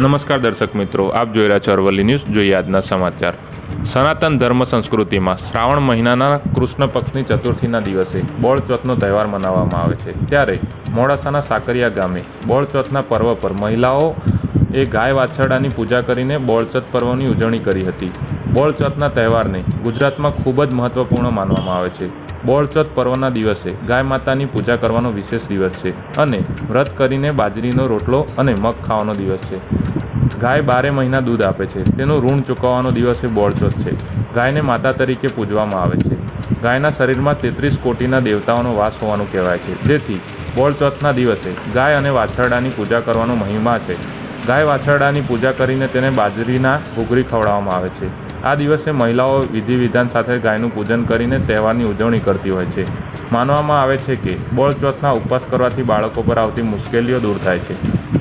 નમસ્કાર દર્શક મિત્રો, આપ જોઈ રહ્યા છો અરવલ્લી ન્યૂઝ, જોઈએ આજના સમાચાર. સનાતન ધર્મ સંસ્કૃતિમાં શ્રાવણ મહિનાના કૃષ્ણ પક્ષની ચતુર્થીના દિવસે બોળચોથનો તહેવાર મનાવવામાં આવે છે. ત્યારે મોડાસાના સાકરિયા ગામે બોળચોથના પર્વ પર મહિલાઓ એ ગાય વાછરડાની પૂજા કરીને બોળચોથ પર્વની ઉજવણી કરી હતી. બોળચોથના તહેવારને ગુજરાતમાં ખૂબ જ મહત્ત્વપૂર્ણ માનવામાં આવે છે. બોળચોથ પર્વના દિવસે ગાય માતાની પૂજા કરવાનો વિશેષ દિવસ છે અને વ્રત કરીને બાજરીનો રોટલો અને મગ ખાવાનો દિવસ છે. ગાય બારે મહિના દૂધ આપે છે. તેનું ઋણ ચૂકવવાનો દિવસ એ બોળચોથ છે. ગાયને માતા તરીકે પૂજવામાં આવે છે. ગાયના શરીરમાં તેત્રીસ કોટીના દેવતાઓનો વાસ હોવાનું કહેવાય છે. જેથી બોળચોથના દિવસે ગાય અને વાછરડાની પૂજા કરવાનો મહિમા છે. ગાય વાછરડાની પૂજા કરીને તેને બાજરીના ઘૂઘરી ખવડાવવામાં આવે છે. આ દિવસે મહિલાઓ વિધિ વિધાન સાથે ગાયનું પૂજન કરીને તહેવારની ઉજવણી કરતી હોય છે. માનવામાં આવે છે કે બોળચોથના ઉપવાસ કરવાથી બાળકો પર આવતી મુશ્કેલીઓ દૂર થાય છે.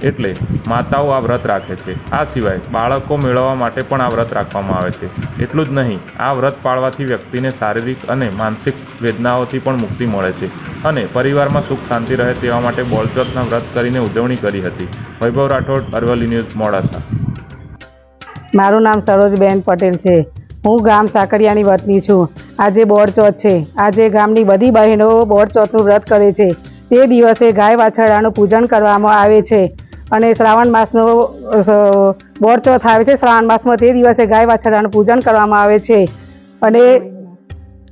એટલે માતાઓ આ વ્રત રાખે છે. આ સિવાય બાળકો મેળવવા માટે પણ આ વ્રત રાખવામાં આવે છે. એટલું જ નહીં, આ વ્રત પાળવાથી વ્યક્તિને શારીરિક અને માનસિક વેદનાઓથી પણ મુક્તિ મળે છે અને પરિવારમાં સુખ શાંતિ રહે તેવા માટે બોળચોથના વ્રત કરીને ઉજવણી કરી હતી. વૈભવ રાઠોડ, અરવલ્લી ન્યૂઝ, મોડાસા. મારું નામ સરોજબેન પટેલ છે. હું ગામ સાકરિયાની વતની છું. આજે બોરચોથ છે. આજે ગામની બધી બહેનો બોરચોથનું વ્રત કરે છે. તે દિવસે ગાય વાછરડાનું પૂજન કરવામાં આવે છે. અને શ્રાવણ માસનો બોરચોથ આવે છે. શ્રાવણ માસમાં તે દિવસે ગાય વાછરડાનું પૂજન કરવામાં આવે છે. અને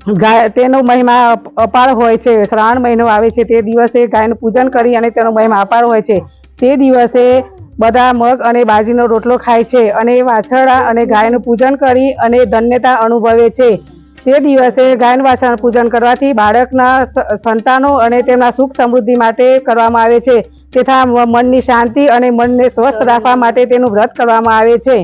ગાય, તેનો મહિમા અપાર હોય છે. શ્રાવણ મહિનો આવે છે. તે દિવસે ગાયનું પૂજન કરી અને તેનો મહિમા અપાર હોય છે. તે દિવસે બધા મગ અને બાજીનો રોટલો ખાય છે અને વાછરડા અને ગાયનું પૂજન કરી અને ધન્યતા અનુભવે છે. તે દિવસે ગાયન વાછરડાનું પૂજન કરવાથી બાળકના સંતાનો અને તેમના સુખ સમૃદ્ધિ માટે કરવામાં આવે છે. તથા મનની શાંતિ અને મનને સ્વસ્થ રાખવા માટે તેનું વ્રત કરવામાં આવે છે.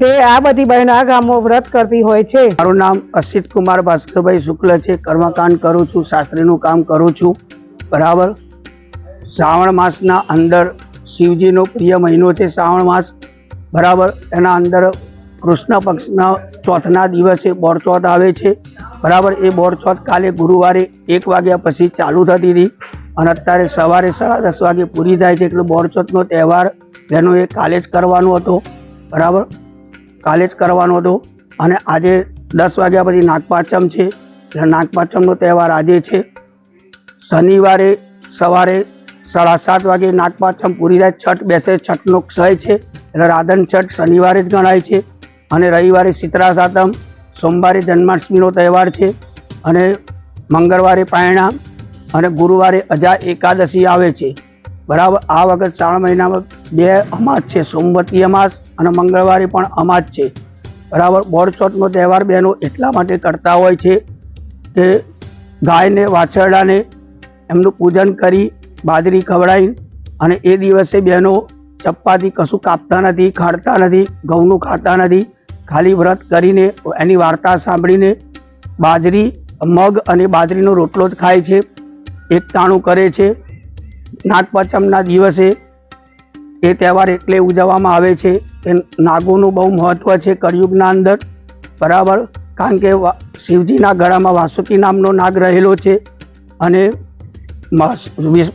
તે આ બધી બહેનો આ ગામો વ્રત કરતી હોય છે. મારું નામ અસિત કુમાર ભાસ્કરભાઈ શુક્લ છે. કર્મકાંડ કરું છું, શાસ્ત્રીનું કામ કરું છું. બરાબર? શ્રાવણ માસના અંદર શિવજીનો પ્રિય મહિનો છે શ્રાવણ માસ. બરાબર, એના અંદર કૃષ્ણ પક્ષના ચોથના દિવસે બોરચોથ આવે છે. બરાબર, એ બોરચોથ કાલે ગુરુવારે એક વાગ્યા પછી ચાલુ થતી હતી. અને અત્યારે સવારે સાડા દસ વાગે પૂરી થાય છે એટલે બોરચોથનો તહેવાર એનો એ કાલે જ કરવાનો હતો. બરાબર, કાલે જ કરવાનો હતો. અને આજે દસ વાગ્યા પછી નાગપાંચમ છે. નાગપાંચમનો તહેવાર આજે છે. શનિવારે સવારે સાડા સાત વાગે નાગપાંચમ પૂરી રાત છઠ બેસે છઠનો ક્ષય છે એટલે રાધન છઠ શનિવારે જ ગણાય છે. અને રવિવારે શીતળા સાતમ, સોમવારે જન્માષ્ટમીનો તહેવાર છે અને મંગળવારે પાયણા અને ગુરુવારે અજા એકાદશી આવે છે. બરાબર, આ વખત શ્રાવણ મહિનામાં બે અમાસ છે, સોમવતી અમાસ અને મંગળવારે પણ અમાસ છે. બરાબર બોરચોથનો તહેવાર બહેનો એટલા માટે કરતા હોય છે કે ગાયને, વાછરડાને એમનું પૂજન કરી બાજરી ખવડાવી અને એ દિવસે બહેનો ચપ્પાથી કશું કાપતા નથી, ખાડતા નથી, ઘઉંનું ખાતા નથી. ખાલી વ્રત કરીને એની વાર્તા સાંભળીને બાજરી, મગ અને બાજરીનો રોટલો જ ખાય છે. એકતાણું કરે છે. નાગપંચમના દિવસે એ તહેવાર એટલે ઉજવવામાં આવે છે કે નાગોનું બહુ મહત્ત્વ છે કળિયુગના અંદર. બરાબર? કારણ કે શિવજીના ગળામાં વાસુકી નામનો નાગ રહેલો છે અને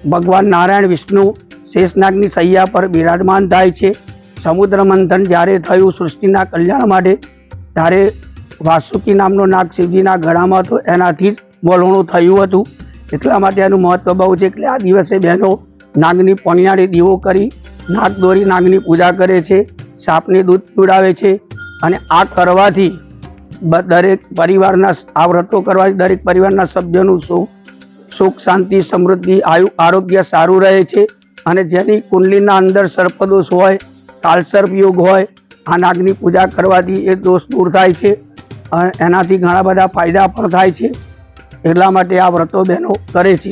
ભગવાન નારાયણ, વિષ્ણુ, શેષનાગની સૈયા પર બિરાજમાન થાય છે. સમુદ્ર મંથન જ્યારે થયું સૃષ્ટિના કલ્યાણ માટે, ત્યારે વાસુકી નામનો નાગ શિવજીના ગળામાં હતો. એનાથી જ બોલણું થયું હતું. એટલા માટે એનું મહત્વ બહુ છે. એટલે આ દિવસે બહેનો નાગની પણિયાળી દીવો કરી, નાગ દોરી નાગની પૂજા કરે છે. સાપને દૂધ પીવડાવે છે. અને આ કરવાથી દરેક પરિવારના આ વ્રતો કરવાથી દરેક પરિવારના સભ્યોનું સુખ સુખ, શાંતિ, સમૃદ્ધિ, આયુ, આરોગ્ય સારું રહે છે અને જેની કુંડલીના અંદર સર્પદોષ હોય, કાલસર્પ યોગ હોય, આ નાગની પૂજા કરવાથી એ દોષ દૂર થાય છે. એનાથી ઘણા બધા ફાયદા પણ થાય છે. એટલા માટે આ વ્રતો બહેનો કરે છે.